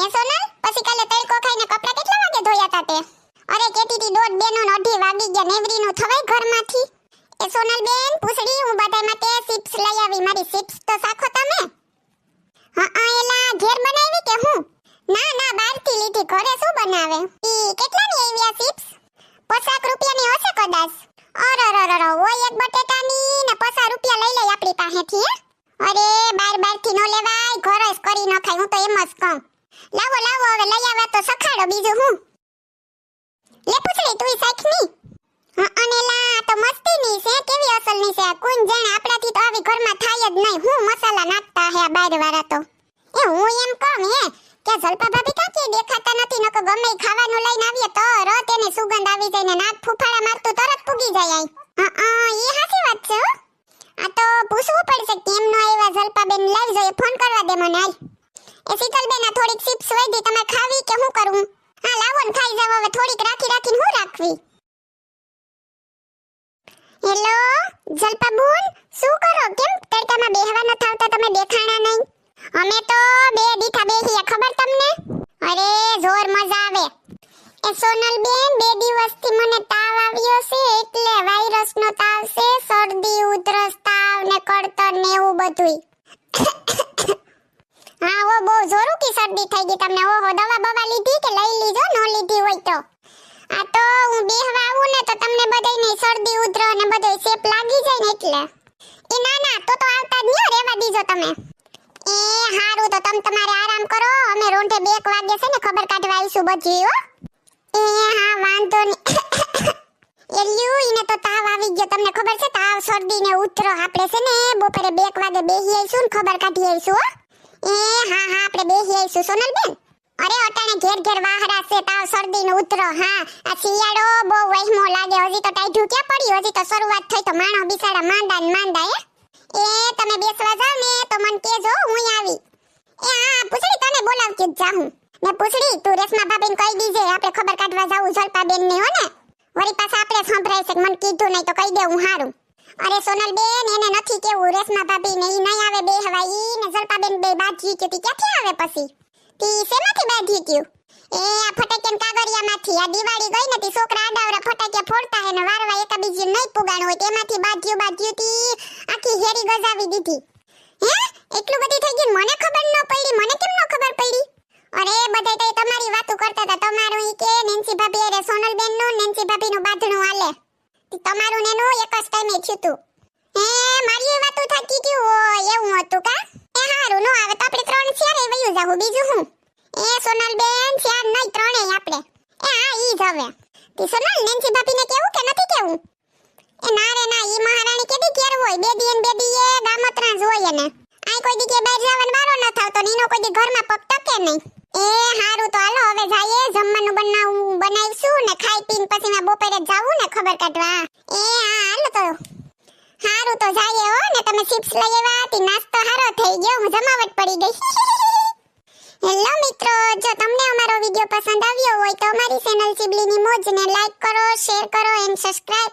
હે સોનલ? પછી કાલે તડકો ખાઈને કપડા કેટલા વાગે ધોયા તા તે? અરે કેતી તી દોઢ બેનો અઢી વાગી ગયા નેવરી નું થવાય ઘરમાંથી? એ સોનલ બેન, પૂછડી, હું બધા માટે ચિપ્સ લઈ આવી. મારી ચિપ્સ તો સાખો તમે? હા આ એલા, ઘેર બનાવી કે હું? ના ના, બહારથી લીધી. ઘરે શું બનાવે? ઈ કેટલાની આવી આ ચિપ્સ પચાસ રૂપિયાની હશે કદાચ. અરરરર ઓય એક બટેટાની ને પચાસ રૂપિયા લઈ લઈ આપણી પાસેથી અરે, બાર બારથી નો લેવાય, ઘર જ કરી નખાય હું તો એમ જ કહું. લાવો લાવો, હવે લઈ આવ્યા તો સખાડો બીજું હું. લે પૂછડી, તું સાખની હા અને લા તો મસ્તી ની છે, કેવી અસલની છે કોણ જાણે આપણાથી તો આવી ઘરમાં થાય જ નહીં. હું મસાલા નાખતા હે બાર વાળા તો. એ હું એમ કહું હે, કે જલપા ભાભી કાકી દેખાતા નથી? નકો ગમે ખાવાનું લઈને આવીએ તો રત એની સુગંધ આવી જાય ને નાક ફૂફાડા મારતું તરત પૂગી જાય આઈ હા હા એ હાચી વાત છે આ તો પૂછવું પડશે કેમ નો આવ્યા જલપાબેન લાવી જોઈએ ફોન કરવા દે મને હાલ એ શીતલબેન આ થોડીક ચિપ્સ વૈધી તમારે ખાવી કે હું કરું? હા, લાવો ને, ખાઈ જાવ હવે થોડીક રાખી રાખીને હું રાખવી? હેલો, જલપાબુન, શું કરો? કેમ તડકામાં બેહવા ન થાવતા તમે દેખાણા નહીં? અમે તો બે દીઠા બેહીએ, ખબર તમને? અરે, જોર મજા આવે. એ સોનલ બેન બે દિવસથી મને તાવ આવ્યો છે, એટલે વાયરસનો તાવ છે, શરદી, ઉધરસ, તાવ ને કળતર ને એવું બધુંય હા ઓ બહુ જોરુકી શરદી થઈ ગઈ, તમને ઓહો દવા બવા લીધી કે લઈ લીધો, નો લીધી હોય તો? આ તો હું બેહવા આવું ને તો તમને બધાયને શરદી ઉધર ને બધે સેપ લાગી જાય ને એટલે. એ ના ના, તો તો આવતા જ નહીં રહેવા દીજો તમે. એ હારું, તો તમે તમારે આરામ કરો, અમે રોંઢે બે એક વાગે છે ને ખબર કાઢવા આવીશું બધી, હો. એ હા, વાંધો નહીં. એલ્યુ ઈને તો તાવ આવી ગયો, તમને ખબર છે તાવ, શરદી ને ઉધરો આપણે છે ને બપોરે બે એક વાગે બેસી આવીશું ને ખબર કાઢી આવીશું, હો. એ હા હા, આપણે બેસી આવીશું સોનલબેન અરે, અટાણે ઘેર ઘેર વાહરા છે, તાવ શરદી નો ઉતરો, હા. આ શિયાળો બહુ વહેમો લાગે, હજી તો ટાઈઢું ક્યાં પડ્યું? હજી તો શરૂઆત થઈ તો માણો બિચારા માંદા ને માંદા એ એ, તમે બેસવા જાવ ને, તો મન કેજો હું આવી. એ, હા પૂછડી તને બોલાવતી જ જાઉં. ને પૂછડી, તું રેશમા ભાભીને કહી દીજે, આપણે ખબર કાઢવા જાવું જલપા બેન ને હો ને? વળી પાછા આપણે સંભળાય છે કે મને કીધું નહીં તો કહી દે, હું હારું. અરે સોનલ બેન, એને નથી કેવું. રેશમા ભાભી ને ઈ નહીં આવે બે હવાઈ ને જલપા બેન બે બાજી કે તી ક્યાંથી આવે પછી? તી શેમાંથી બાજી ગયું એ આ ફટાકિયા કાગળિયામાંથી. આ દિવાળી ગઈ ને તી છોકરા આડાવરા ફટાકિયા ફોડતા હે ને વારવા એકા બીજી નહીં પુગાણ હોય. તેમાંથી બાજ્યું બાજ્યું તી. આખી હેરી ગજાવી દીધી. હે? એટલું બધી થઈ ગયું? મને ખબર ન પડી. મને કેમ ન ખબર પડી? અરે તઈ તમારી વાતો કરતા હતા. તમારું કે, નેન્સી ભાભી અરે સોનલ બેનનું નેન્સી ભાભી નું તમારું ને એક જ ટાઈમે થયું તું. હે, મારી એ વાતો થકી ગયું હોય, એવું હતું કા? એ હારું, નો આવે તો આપણે ત્રણ શેરે વયું જાવું બીજું હું એ સોનલ બેન શેર નહીં, ત્રણેય આપણે. એ હા, ઈ જ હવે. તે સોનલ, નેન્સી ભાભીને કેવું કે નથી કેવું? એ ના રે, ના, ઈ મહારાણી કેદી કેર હોય? બે દી ને બે દી એ ગામત્રા જ હોય એને. આઈ કોઈ દી કે બહાર જવાનો બારો ન થાવ તો નીનો કોઈ દી ઘરમાં પગ ટકે નહીં. એ હારું, તો હાલો, હવે ને ખાઈ પીને પછી મેં બપોરે જાવું ને ખબર કાઢવા. એ હાલો તો. હારું તો જાઈએ હો ને તમે ચિપ્સ લઈ આવ્યા હતી નાસ્તો હારો થઈ ગયો, હું જમાવટ પડી ગઈ. હેલો મિત્રો, જો તમને અમારો વિડિયો પસંદ આવ્યો હોય તો અમારી ચેનલ ચીબલીની મોજને લાઈક કરો શેર કરો એન્ડ સબસ્ક્રાઇબ